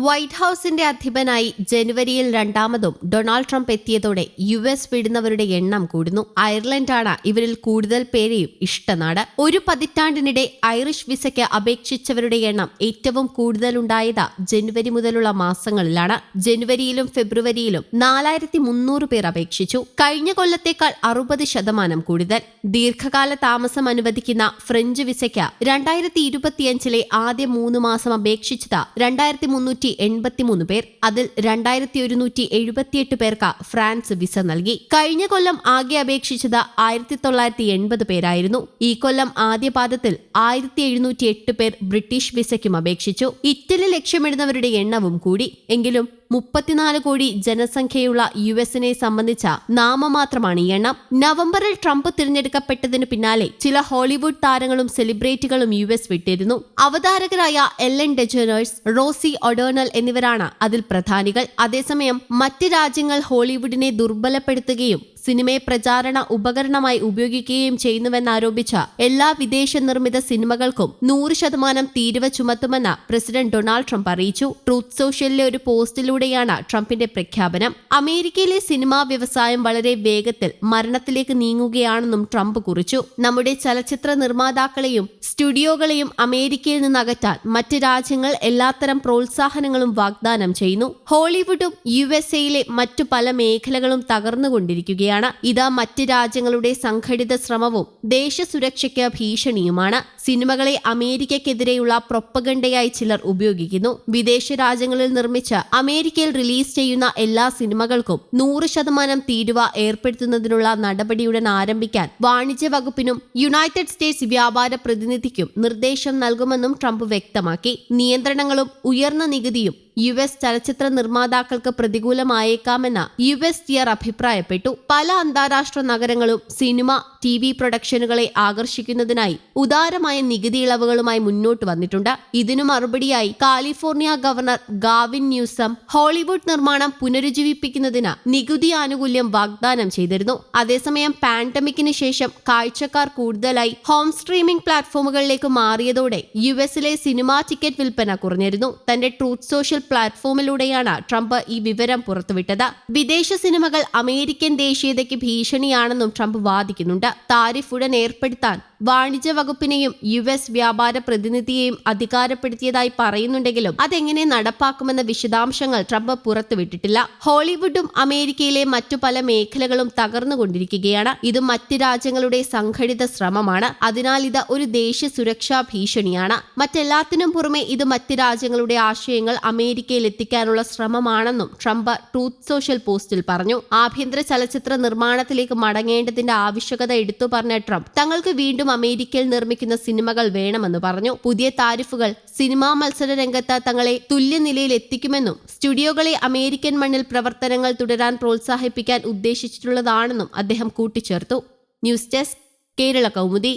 White ഹൌസിന്റെ അധിപനായി ജനുവരിയിൽ രണ്ടാമതും ഡൊണാൾഡ് ട്രംപ് എത്തിയതോടെ യു എസ് വിടുന്നവരുടെ എണ്ണം കൂടുന്നു. അയർലൻഡാണ് ഇവരിൽ കൂടുതൽ പേരെയും ഇഷ്ടനാട്. ഒരു പതിറ്റാണ്ടിനിടെ ഐറിഷ് വിസയ്ക്ക് അപേക്ഷിച്ചവരുടെ എണ്ണം ഏറ്റവും കൂടുതലുണ്ടായത് ജനുവരി മുതലുള്ള മാസങ്ങളിലാണ്. ജനുവരിയിലും ഫെബ്രുവരിയിലും നാലായിരത്തി മുന്നൂറ് പേർ അപേക്ഷിച്ചു. കഴിഞ്ഞ കൊല്ലത്തേക്കാൾ അറുപത് ശതമാനം കൂടുതൽ. ദീർഘകാല താമസം അനുവദിക്കുന്ന ഫ്രഞ്ച് വിസയ്ക്ക് രണ്ടായിരത്തി ഇരുപത്തിയഞ്ചിലെ ആദ്യ മൂന്ന് മാസം അപേക്ഷിച്ചത് രണ്ടായിരത്തി മുന്നൂറ്റി എൺപത്തിമൂന്ന് പേർ അതിൽ രണ്ടായിരത്തി ഒരുന്നൂറ്റി എഴുപത്തിയെട്ട് പേർക്ക് ഫ്രാൻസ് വിസ നൽകി. കഴിഞ്ഞ കൊല്ലം ആകെ അപേക്ഷിച്ചത് ആയിരത്തി തൊള്ളായിരത്തി എൺപത് പേരായിരുന്നു. ഈ കൊല്ലം ആദ്യപാദത്തിൽ ആയിരത്തി എഴുന്നൂറ്റി എട്ട് പേർ ബ്രിട്ടീഷ് വിസയ്ക്കും അപേക്ഷിച്ചു. ഇറ്റലി ലക്ഷ്യമിടുന്നവരുടെ എണ്ണവും കൂടി. എങ്കിലും മുപ്പത്തിനാല് കോടി ജനസംഖ്യയുള്ള യു എസിനെ സംബന്ധിച്ച നാമമാത്രമാണ് ഈ എണ്ണം. നവംബറിൽ ട്രംപ് തിരഞ്ഞെടുക്കപ്പെട്ടതിനു പിന്നാലെ ചില ഹോളിവുഡ് താരങ്ങളും സെലിബ്രിറ്റികളും യു എസ് വിട്ടിരുന്നു. അവതാരകരായ എല്ലൻ ഡെജനേഴ്സ് റോസി ഒഡേണൽ എന്നിവരാണ് അതിൽ പ്രധാനികൾ. അതേസമയം മറ്റ് രാജ്യങ്ങൾ ഹോളിവുഡിനെ ദുർബലപ്പെടുത്തുകയും സിനിമയെ പ്രചാരണ ഉപകരണമായി ഉപയോഗിക്കുകയും ചെയ്യുന്നുവെന്നാരോപിച്ച എല്ലാ വിദേശ നിർമ്മിത സിനിമകൾക്കും നൂറ് ശതമാനം തീരുവ ചുമത്തുമെന്ന് പ്രസിഡന്റ് ഡൊണാൾഡ് ട്രംപ് അറിയിച്ചു. ട്രൂത്ത് സോഷ്യലിലെ ഒരു പോസ്റ്റിലൂടെയാണ് ട്രംപിന്റെ പ്രഖ്യാപനം. അമേരിക്കയിലെ സിനിമാ വ്യവസായം വളരെ വേഗത്തിൽ മരണത്തിലേക്ക് നീങ്ങുകയാണെന്നും ട്രംപ് കുറിച്ചു. നമ്മുടെ ചലച്ചിത്ര നിർമ്മാതാക്കളെയും സ്റ്റുഡിയോകളെയും അമേരിക്കയിൽ നിന്ന് അകറ്റാൻ മറ്റ് രാജ്യങ്ങൾ എല്ലാത്തരം പ്രോത്സാഹനങ്ങളും വാഗ്ദാനം ചെയ്യുന്നു. ഹോളിവുഡും യു എസ് എയിലെ മറ്റു പല മേഖലകളും തകർന്നുകൊണ്ടിരിക്കുകയാണ്. ഇത് മറ്റ് രാജ്യങ്ങളുടെ സംഘടിത ശ്രമവും ദേശസുരക്ഷയ്ക്ക് ഭീഷണിയുമാണ്. സിനിമകളെ അമേരിക്കയ്ക്കെതിരെയുള്ള പ്രൊപ്പഗണ്ടയായി ചിലർ ഉപയോഗിക്കുന്നു. വിദേശ രാജ്യങ്ങളിൽ നിർമ്മിച്ച് അമേരിക്കയിൽ റിലീസ് ചെയ്യുന്ന എല്ലാ സിനിമകൾക്കും നൂറ് ശതമാനം തീരുവ ഏർപ്പെടുത്തുന്നതിനുള്ള നടപടിയുടൻ ആരംഭിക്കാൻ വാണിജ്യ വകുപ്പിനും യുണൈറ്റഡ് സ്റ്റേറ്റ്സ് വ്യാപാര പ്രതിനിധിക്കും നിർദ്ദേശം നൽകുമെന്നും ട്രംപ് വ്യക്തമാക്കി. നിയന്ത്രണങ്ങളും ഉയർന്ന നികുതിയും യു എസ് ചലച്ചിത്ര നിർമ്മാതാക്കൾക്ക് പ്രതികൂലമായേക്കാമെന്ന് യു എസ് ടിയർ അഭിപ്രായപ്പെട്ടു. പല അന്താരാഷ്ട്ര നഗരങ്ങളും സിനിമ ടി വി പ്രൊഡക്ഷനുകളെ ആകർഷിക്കുന്നതിനായി ഉദാരമായ നികുതി ഇളവുകളുമായി മുന്നോട്ട് വന്നിട്ടുണ്ട്. ഇതിനു മറുപടിയായി California governor Gavin Newsom Hollywood നിർമ്മാണം പുനരുജ്ജീവിപ്പിക്കുന്നതിന് നികുതി ആനുകൂല്യം വാഗ്ദാനം ചെയ്തിരുന്നു. അതേസമയം പാൻഡമിക്കിന് ശേഷം കാഴ്ചക്കാർ കൂടുതലായി ഹോം സ്ട്രീമിംഗ് പ്ലാറ്റ്ഫോമുകളിലേക്ക് മാറിയതോടെ യു എസിലെ സിനിമാ ടിക്കറ്റ് വിൽപ്പന കുറഞ്ഞിരുന്നു. തന്റെ ട്രൂത്ത് സോഷ്യൽ പ്ലാറ്റ്ഫോമിലൂടെയാണ് ട്രംപ് ഈ വിവരം പുറത്തുവിട്ടത്. വിദേശ സിനിമകൾ അമേരിക്കൻ ദേശീയതയ്ക്ക് ഭീഷണിയാണെന്നും ട്രംപ് വാദിക്കുന്നുണ്ട്. താരിഫ് ഉടൻ ഏർപ്പെടുത്താൻ വാണിജ്യ വകുപ്പിനെയും യു എസ് വ്യാപാര പ്രതിനിധിയെയും അധികാരപ്പെടുത്തിയതായി പറയുന്നുണ്ടെങ്കിലും അതെങ്ങനെ നടപ്പാക്കുമെന്ന വിശദാംശങ്ങൾ ട്രംപ് പുറത്തുവിട്ടിട്ടില്ല. ഹോളിവുഡും അമേരിക്കയിലെ മറ്റു പല മേഖലകളും തകർന്നുകൊണ്ടിരിക്കുകയാണ്. ഇത് മറ്റ് രാജ്യങ്ങളുടെ സംഘടിത ശ്രമമാണ്. അതിനാൽ ഇത് ഒരു ദേശീയ സുരക്ഷാ ഭീഷണിയാണ്. മറ്റെല്ലാത്തിനും പുറമെ ഇത് മറ്റ് രാജ്യങ്ങളുടെ ആശയങ്ങൾ അമേരിക്കയിൽ എത്തിക്കാനുള്ള ശ്രമമാണെന്നും ട്രംപ് ട്രൂത്ത് സോഷ്യൽ പോസ്റ്റിൽ പറഞ്ഞു. ആഭ്യന്തര ചലച്ചിത്ര നിർമ്മാണത്തിലേക്ക് മടങ്ങേണ്ടതിന്റെ ആവശ്യകത എടുത്തു പറഞ്ഞ ട്രംപ് തങ്ങൾക്ക് വീണ്ടും അമേരിക്കയിൽ നിർമ്മിക്കുന്ന സിനിമകൾ വേണമെന്ന് പറഞ്ഞു. പുതിയ താരിഫുകൾ സിനിമാ മത്സര രംഗത്ത് തങ്ങളെ തുല്യനിലയിൽ എത്തിക്കുമെന്നും സ്റ്റുഡിയോകളെ അമേരിക്കൻ മണ്ണിൽ പ്രവർത്തനങ്ങൾ തുടരാൻ പ്രോത്സാഹിപ്പിക്കാൻ ഉദ്ദേശിച്ചിട്ടുള്ളതാണെന്നും അദ്ദേഹം കൂട്ടിച്ചേർത്തു. News desk Kerala Kaumudi.